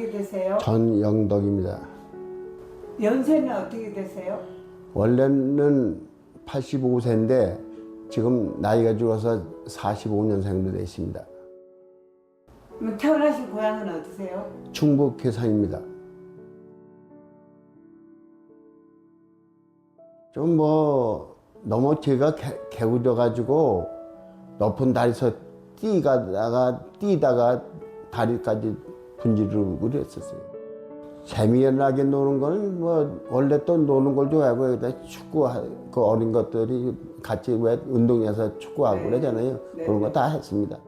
어떻게 되세요? 전영덕입니다. 연세는 어떻게 되세요? 원래는 85세인데 지금 나이가 줄어서 45년생으로 되어 있습니다. 그럼 태어나신 고향은 어디세요? 충북 괴산입니다. 좀 뭐 너무 제가 개, 개구져 가지고 높은 다리에서 뛰가다가 뛰다가 다리까지 분지르고 그랬었어요. 재미나게 노는 거는 뭐 원래 또 노는 걸 좋아하고 여기다 축구 그 어린 것들이 같이 왜 운동해서 축구하고 네. 그러잖아요. 네. 그런 거 다 했습니다.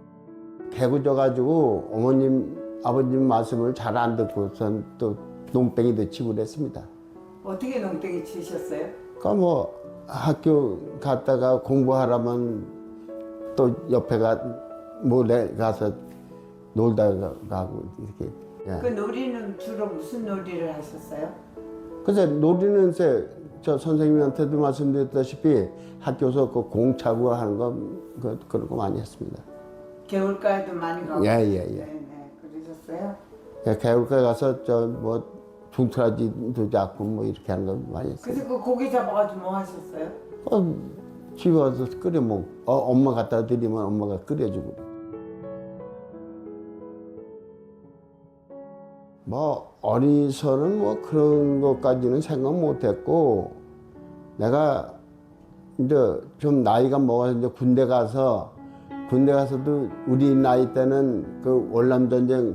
개구져 가지고 어머님 아버님 말씀을 잘 안 듣고선 또 농땡이도 치고 그랬습니다. 어떻게 농땡이 치셨어요? 그러니까 뭐 학교 갔다가 공부하라면 또 옆에 가 몰래 가서 놀다가 가고 이렇게. 예. 그 놀이는 주로 무슨 놀이를 하셨어요? 그래서 놀이는 새, 저 선생님한테도 말씀드렸다시피 학교에서 그 공 차고 하는 거 그, 그런 거 많이 했습니다. 개울가에도 많이 가고. 예, 예, 예. 네네, 그러셨어요? 예, 개울가에 가서 저 뭐 둥트라지도 잡고 뭐 이렇게 하는 거 많이 했어요. 그래서 그 고기 잡아가지고 뭐 하셨어요? 어, 집에 와서 끓여 먹, 어, 엄마 갖다 드리면 엄마가 끓여주고. 뭐, 어리서는 뭐 그런 것까지는 생각 못 했고, 내가 이제 좀 나이가 먹어서 이제 군대 가서, 군대 가서도 우리 나이 때는 그 월남 전쟁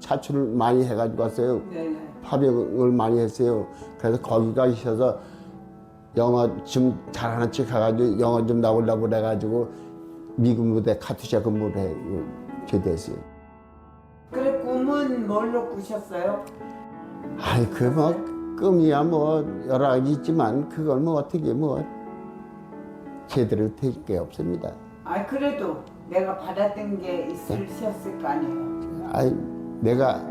차출을 많이 해가지고 왔어요. 네네. 파병을 많이 했어요. 그래서 거기 가 있어서 영어 좀 잘하는 척 해가지고 영어 좀 나오려고 그래가지고 미군 부대 카투샤 근무를 해 제대했어요. 꿈은 뭘로 꾸셨어요? 아이 그뭐 꿈이야 뭐 여러 가지 있지만 그걸 뭐 어떻게 뭐 제대로 될 게 없습니다. 아 그래도 내가 받았던 게 있으셨을 거 아니에요. 아이 내가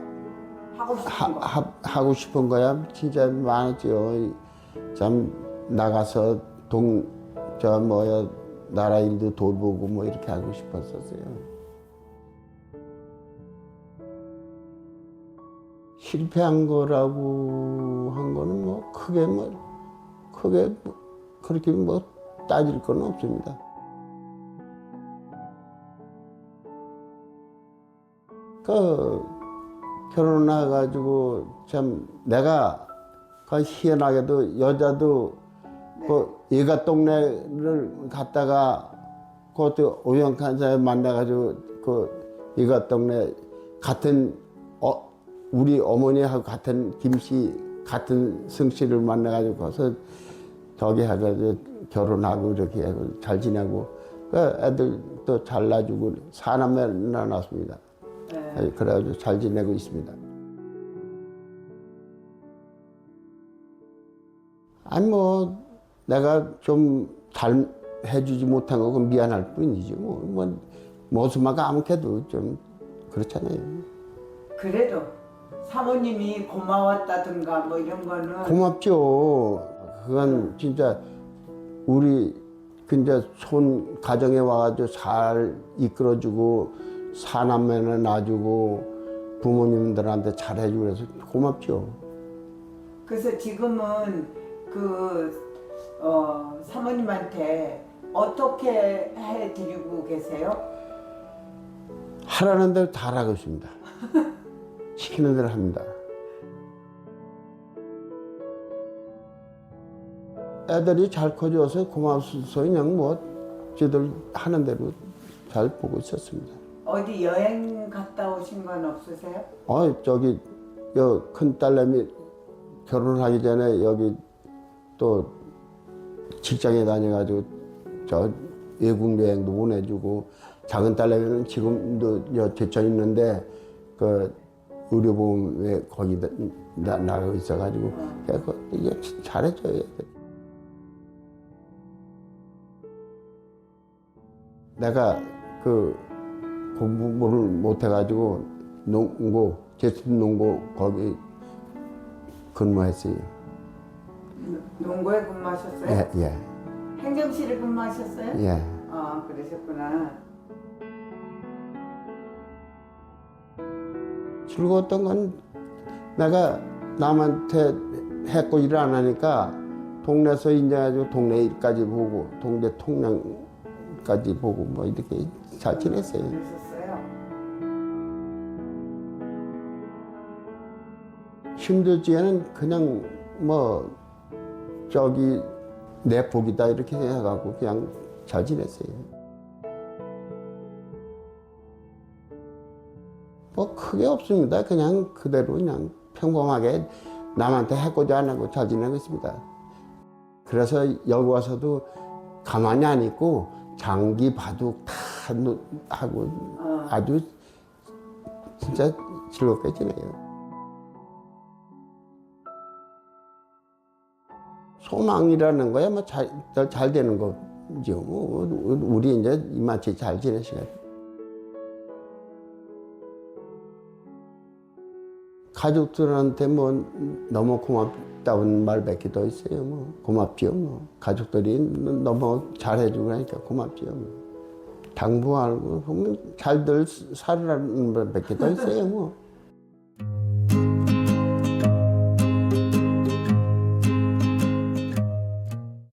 하고 싶은 하, 거. 하, 하고 싶은 거야 진짜 많았죠. 참 나가서 동 저 뭐야 나라 일도 돌보고 뭐 이렇게 하고 싶었었어요. 실패한 거라고 한 거는 뭐 크게 뭐 크게 뭐 그렇게 뭐 따질 건 없습니다. 그 결혼해가지고 참 내가 그 희한하게도 여자도 그 예가 동네를 갔다가 그것도 우연한 사람 만나가지고 그 예가 동네 같은 어 우리 어머니하고 같은 김씨 같은 승씨를 만나가지고 거기서 저기 해가지고 결혼하고 이렇게 하고 잘 지내고 그 애들 또잘 낳아주고 사남매 낳았습니다. 네. 그래가지고 잘 지내고 있습니다. 아니 뭐 내가 좀 잘 해주지 못한 거 그건 미안할 뿐이지 뭐, 뭐 모습만 까먹해도 좀 그렇잖아요. 그래도 사모님이 고마웠다든가 뭐 이런 거는 고맙죠. 그건 진짜 우리 근데 손 가정에 와가지고 잘 이끌어주고 사남매는 놔주고 부모님들한테 잘해주고 그래서 고맙죠. 그래서 지금은 그 어, 사모님한테 어떻게 해드리고 계세요? 하라는 대로 다 하고 있습니다. 시키는 대로 합니다. 애들이 잘 커져서 고마워서 그냥 뭐 저들 하는 대로 잘 보고 있었습니다. 어디 여행 갔다 오신 건 없으세요? 어 저기 여큰 딸내미 결혼하기 전에 여기 또 직장에 다녀가지고 저 외국 여행도 보내주고 작은 딸내미는 지금도 여 제천 있는데 그 의료보험에 거기 다 나, 나가고 있어가지고 그냥 그 이게 잘해줘요. 내가 그 공부를 못해가지고 농고 제천 농고 거기 근무했어요. 농고에 근무하셨어요? 예, 예, 행정실에 근무하셨어요? 예. 아 그러셨구나. 즐거웠던 건 내가 남한테 해코지를 안 하니까 동네에서 인정해가지고 동네 일까지 보고 동네 통장까지 보고 뭐 이렇게 잘 지냈어요. 그러셨어요? 힘들 적에는 그냥 뭐 저기 내 복이다 이렇게 생각하고 그냥 잘 지냈어요. 뭐 크게 없습니다. 그냥 그대로 그냥 평범하게 남한테 해코지 안 하고 잘 지내고 있습니다. 그래서 여기 와서도 가만히 안 있고 장기 바둑 다 놓- 하고 어. 아주 진짜 즐겁게 지내요. 소망이라는 거야 뭐잘 잘 되는 거죠. 뭐 우리 이제 이마치 잘 지내시가. 가족들한테 뭐 너무 고맙다는 말밖에 더 있어요. 뭐 고맙지요. 뭐 가족들이 너무 잘해주고 하니까 고맙지요. 뭐. 당부하고 잘들 살으라는 말밖에 더 있어요. 뭐